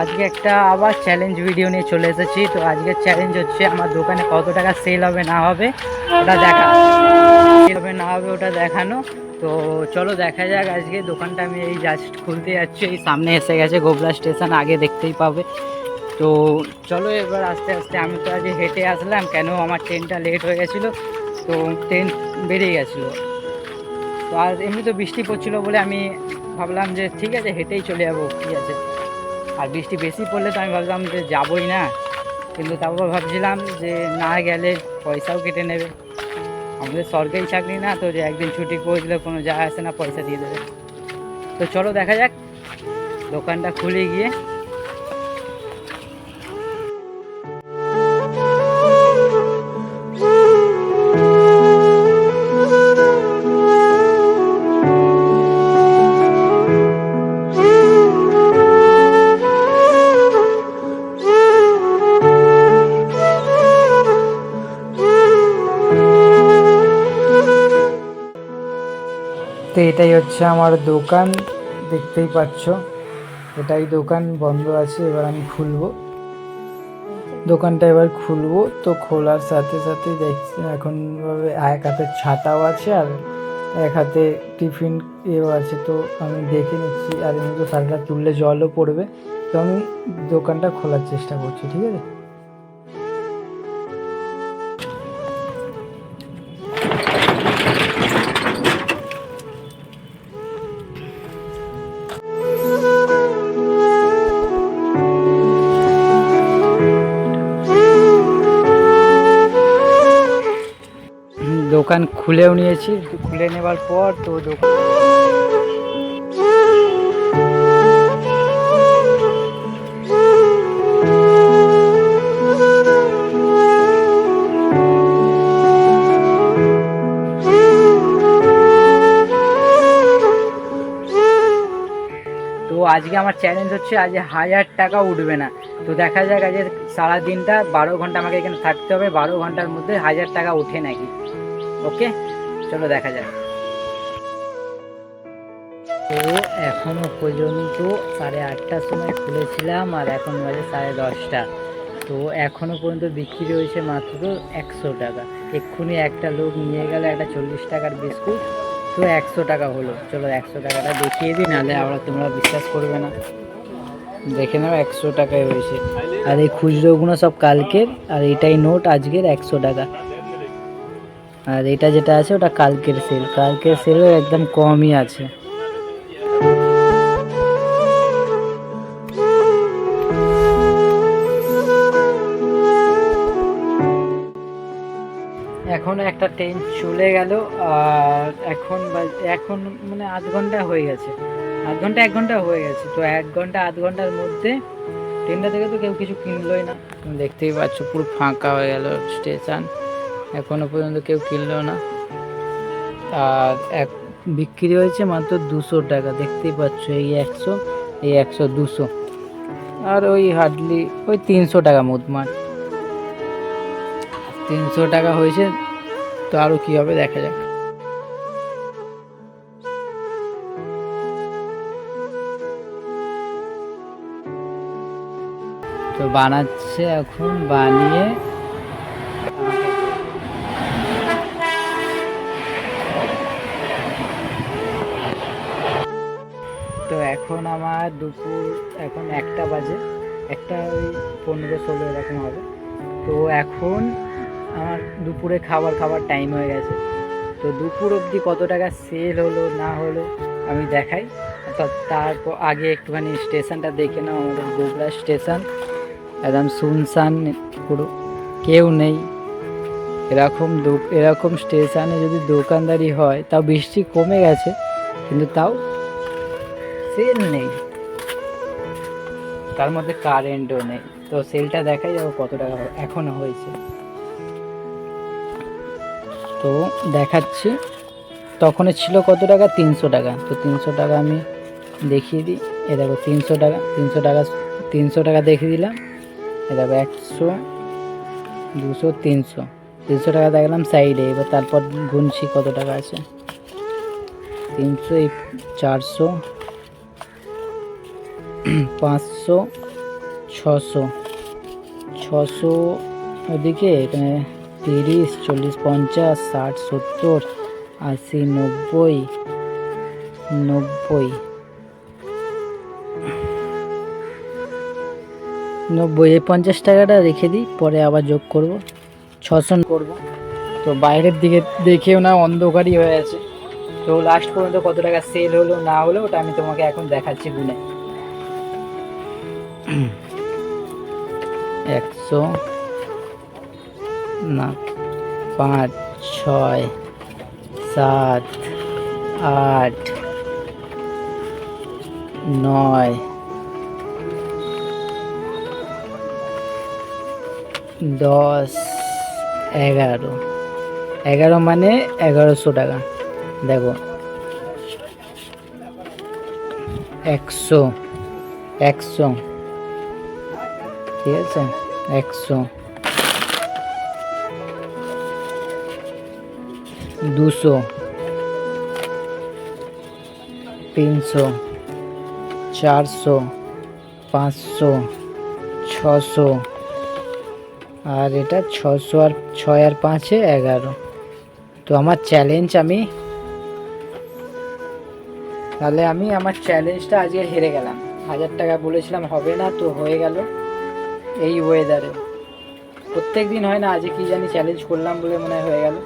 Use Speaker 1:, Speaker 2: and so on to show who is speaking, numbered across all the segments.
Speaker 1: আজকে একটা আবার চ্যালেঞ্জ ভিডিও নিয়ে চলে এসেছি। তো আজকের চ্যালেঞ্জ হচ্ছে আমার দোকানে কত টাকা সেল হবে, না হবে, ওটা দেখা। সেল হবে, না হবে, ওটা দেখানো। তো চলো দেখা যাক, আজকে দোকানটা আমি এই জাস্ট খুলতে যাচ্ছি। এই সামনে এসে গেছে গোবলা স্টেশন আগে দেখতেই পাবে। তো চলো এবার আস্তে আস্তে, আমি তো আজকে হেঁটে আসলাম, কেন আমার ট্রেনটা লেট হয়ে গেছিল? তো ট্রেন বেড়ে গেছিল। তো আর এমনি তো বৃষ্টি পড়ছিলো বলে আমি ভাবলাম যে ঠিক আছে, হেঁটেই চলে যাব কী আছে। আর বৃষ্টি বেশি পড়লে তো আমি ভাবলাম যে যাবই না। কিন্তু তারপর ভাবছিলাম যে না গেলে পয়সাও কেটে নেবে। আমাদের সরকারি চাকরি না, তো যে একদিন ছুটি করে দিলে কোনো যা আসে না, পয়সা দিয়ে দেবে। তো চলো দেখা যাক, দোকানটা খুলে গিয়ে তো এটাই হচ্ছে আমার দোকান, দেখতেই পাচ্ছ। এটাই দোকান, বন্ধ আছে, এবার আমি খুলবো। দোকানটা এবার খুলবো, তো খোলার সাথে সাথে দেখছি, এখন এক হাতে ছাতাও আছে আর এক হাতে টিফিন এও আছে, তো আমি দেখে নিচ্ছি। আর এমনি তো শাড়িটা তুললে জলও পড়বে। তো আমি দোকানটা খোলার চেষ্টা করছি, ঠিক আছে? দোকান খুলেও নিয়েছি খুলে নেবার পর তো দোকান তো আজকে আমার চ্যালেঞ্জ হচ্ছে, আজ হাজার টাকা উঠবে না। তো দেখা যাক আজকে সারা দিনটা, বারো ঘণ্টা আমাকে এখানে থাকতে হবে, বারো ঘণ্টার মধ্যে হাজার টাকা ওঠে নাকি। ওকে, চলো দেখা যাক। তো এখনও পর্যন্ত সাড়ে আটটার সময় খুলেছিলাম আর এখন বাজে সাড়ে দশটা। তো এখনও পর্যন্ত বিক্রি হয়েছে মাত্র একশো টাকা। এক্ষুনি একটা লোক নিয়ে গেল একটা চল্লিশ টাকার বিস্কুট, তো একশো টাকা হলো। চলো একশো টাকাটা দেখিয়ে দিই, নাহলে আবার তোমরা বিশ্বাস করবে না। দেখে নাও, একশো টাকায় হয়েছে। আর এই খুচরোগুলো সব কালকের, আর এটাই নোট আজকের একশো টাকা। আর এটা যেটা আছে, ওটা কালকের সেল কালকের সেলও একদম কমই আছে। এখন একটা ট্রেন চলে গেল, আর এখন এখন মানে আধ ঘণ্টা হয়ে গেছে। আধ ঘণ্টা, এক ঘণ্টা হয়ে গেছে। তো এক ঘণ্টা, আধ ঘণ্টার মধ্যে ট্রেনটা থেকে তো কেউ কিছু কিনলোই না। দেখতেই পাচ্ছ, পুরো ফাঁকা হয়ে গেল স্টেশন এখনও পর্যন্ত কেউ কিনলো না। আর এক বিক্রি হয়েছে মাত্র দুশো টাকা, দেখতেই পাচ্ছ এই একশো এই একশো দুশো। আর ওই হার্ডলি ওই তিনশো টাকা মোটমাট তিনশো টাকা হয়েছে, তো আরও কী হবে দেখা যাক। তো বানাচ্ছে এখন, বানিয়ে তো এখন আমার দুপুর, এখন একটা বাজে, একটা ওই পনেরো ষোলো এরকম হবে। তো এখন আমার দুপুরে খাবার খাবার টাইম হয়ে গেছে। তো দুপুর অবধি কত টাকা সেল হলো, না হলো, আমি দেখাই। তো, তারপর আগে একটুখানি স্টেশনটা দেখে নাও, আমাদের গোবরা স্টেশন। একদম শুনশান পুরো, কেউ নেই। এরকম এরকম স্টেশনে যদি দোকানদারি হয়, তাও বৃষ্টি কমে গেছে, কিন্তু তাও সেল নেই। তার মধ্যে কারেন্টও নেই। তো সেলটা দেখাই যাব কত টাকা হ- এখনও হয়েছে। তো দেখাচ্ছি। তখন ছিল কত টাকা? তিনশো টাকা। তো তিনশো টাকা আমি দেখিয়ে দিই। এ দেখো, তিনশো টাকা তিনশো টাকা তিনশো টাকা দেখিয়ে দিলাম। এ দেখো, একশো, দুশো, তিনশো। তিনশো টাকা দেখলাম সাইডে এবার তারপর গুনছি কত টাকা আছে? তিনশো চারশো পাঁচশো, ছশো। ছশো ওদিকে এখানে তিরিশ, চল্লিশ, পঞ্চাশ, ষাট, সত্তর, আশি, নব্বই নব্বই। নব্বই, এই পঞ্চাশ টাকাটা রেখে দিই, পরে আবার যোগ করব। ছশো করব। তো বাইরের দিকে দেখেও না, অন্ধকারই হয়ে আছে। তো লাস্ট পর্যন্ত কত টাকা সেল হলো, না হলো, ওটা আমি তোমাকে এখন দেখাচ্ছি গুনে। একশো না, পাঁচ, ছয়, সাত, আট, নয়, দশ, এগারো। এগারো মানে এগারোশো টাকা। দেখো। একশো। একশো। ঠিক আছে? একশো। দুশো। তিনশো। চারশো। পাঁচশো। ছশো। আর এটা ছশো আর ছয় আর পাঁচে এগারো। তো আমার চ্যালেঞ্জ আমি তাহলে আমি আমার চ্যালেঞ্জটা আজকে হেরে গেলাম। হাজার টাকা বলেছিলাম, হবে না তো হয়ে গেল। এই ওয়েদারে প্রত্যেক দিন হয় না, আজকে কি জানি চ্যালেঞ্জ করলাম বলে মনে হয় গেল।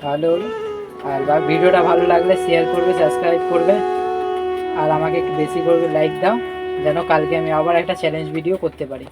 Speaker 1: তাহলে হলো আর বা ভিডিওটা ভালো লাগলে শেয়ার করবে সাবস্ক্রাইব করবে, আর আমাকে একটু বেশি করবে লাইক দাও, যেন কালকে আমি আবার একটা চ্যালেঞ্জ ভিডিও করতে পারি।